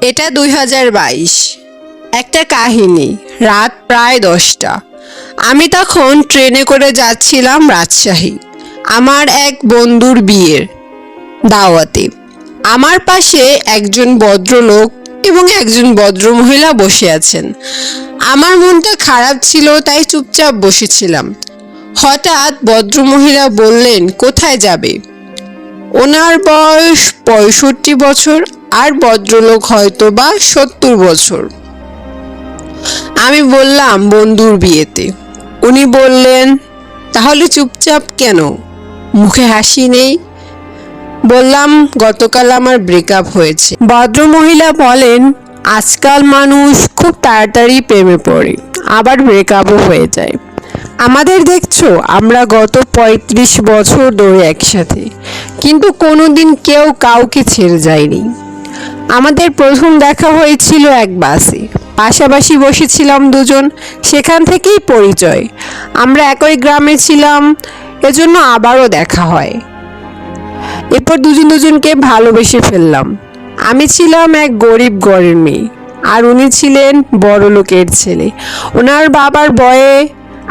এটা দুই হাজার বাইশ। একটা কাহিনী, রাত প্রায় দশটা। আমি তখন ট্রেনে করে যাচ্ছিলাম রাজশাহী, আমার এক বন্ধুর বিয়ের দাওয়াতে। আমার পাশে একজন ভদ্রলোক এবং একজন ভদ্রমহিলা বসে আছেন। আমার মনটা খারাপ ছিল, তাই চুপচাপ বসেছিলাম। হঠাৎ ভদ্রমহিলা বললেন, কোথায় যাবে? ওনার বয়স পঁয়ষট্টি বছর। আর ভদ্রলোক হয়তো বা সত্তর বছর। আমি বললাম বন্ধুর বিয়েতে। উনি বললেন, তাহলে চুপচাপ কেন? মুখে হাসি নেই? বললাম, গতকাল আমার ব্রেকআপ হয়েছে। ভদ্রমহিলা বলেন, আজকাল মানুষ খুব তাড়াতাড়ি প্রেমে পড়ে, আবার ব্রেকআপও হয়ে যায়। আমাদের দেখছ, আমরা গত পঁয়ত্রিশ বছর ধরে একসাথে, কিন্তু কোনোদিন কেউ কাউকে ছেড়ে যায়নি। আমাদের প্রথম দেখা হয়েছিল এক বাসে। পাশাপাশি বসেছিলাম দুজন, সেখান থেকেই পরিচয়। আমরা একই গ্রামে ছিলাম, এজন্য আবারও দেখা হয়। এরপর দুজন দুজনকে ভালোবেসে ফেললাম। আমি ছিলাম এক গরিব ঘরের মেয়ে, আর উনি ছিলেন বড় লোকের ছেলে। ওনার বাবার বয়ে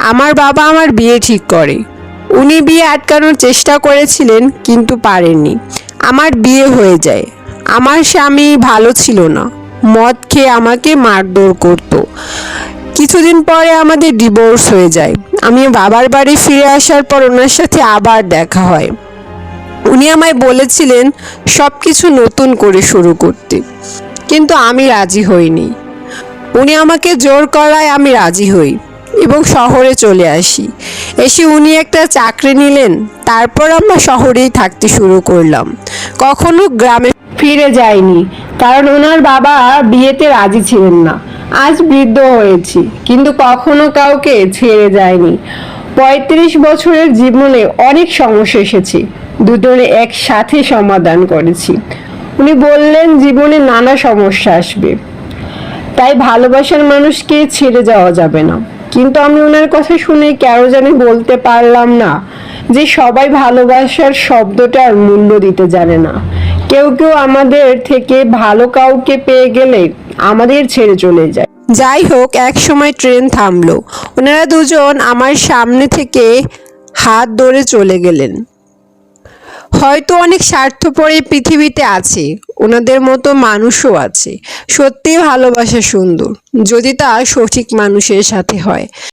আমার বাবা আমার বিয়ে ঠিক করে। উনি বিয়ে আটকানোর চেষ্টা করেছিলেন, কিন্তু পারেননি। আমার বিয়ে হয়ে যায়। আমার স্বামী ভালো ছিল না। মদ খেয়ে আমাকে মারধর করতো। কিছুদিন পরে আমাদের ডিভোর্স হয়ে যায়। আমি বাবার বাড়ি ফিরে আসার পর ওনার সাথে আবার দেখা হয়। উনি আমায় বলেছিলেন সব কিছু নতুন করে শুরু করতে। কিন্তু আমি রাজি হইনি। উনি আমাকে জোর করায় আমি রাজি হই এবং শহরে চলে আসি। এসে উনি একটা চাকরি নিলেন, তারপর আমরা শহরেই থাকতে শুরু করলাম। কখনো গ্রামে ফিরে যাইনি কারণ ওনার বাবা বিয়েতে রাজি ছিলেন না। আজ বৃদ্ধ হয়েছি, কিন্তু কখনো কাউকে ছেড়ে যায়নি। পঁয়ত্রিশ বছরের জীবনে অনেক সমস্যা এসেছে, দুজনে একসাথে সমাধান করেছি। উনি বললেন, জীবনে নানা সমস্যা আসবে। তাই ভালোবাসার মানুষকে ছেড়ে যাওয়া যাবে না। কিন্তু আমি ওনার কথা শুনে কেন জানি বলতে পারলাম না যে সবাই ভালোবাসার শব্দটার মূল্য দিতে জানে না। কেউ কেউ আমাদের থেকে ভালো কাউকে পেয়ে গেলে আমাদের ছেড়ে চলে যায়। যাই হোক, এক সময় ট্রেন থামলো। ওনারা দুজন আমার সামনে থেকে হাত ধরে চলে গেলেন। হয়তো অনেক স্বার্থপর এই পৃথিবীতে আছে। ওনাদের মতো মানুষও আছে। সত্যিই ভালোবাসা সুন্দর। যদি তা সঠিক মানুষের সাথে হয়।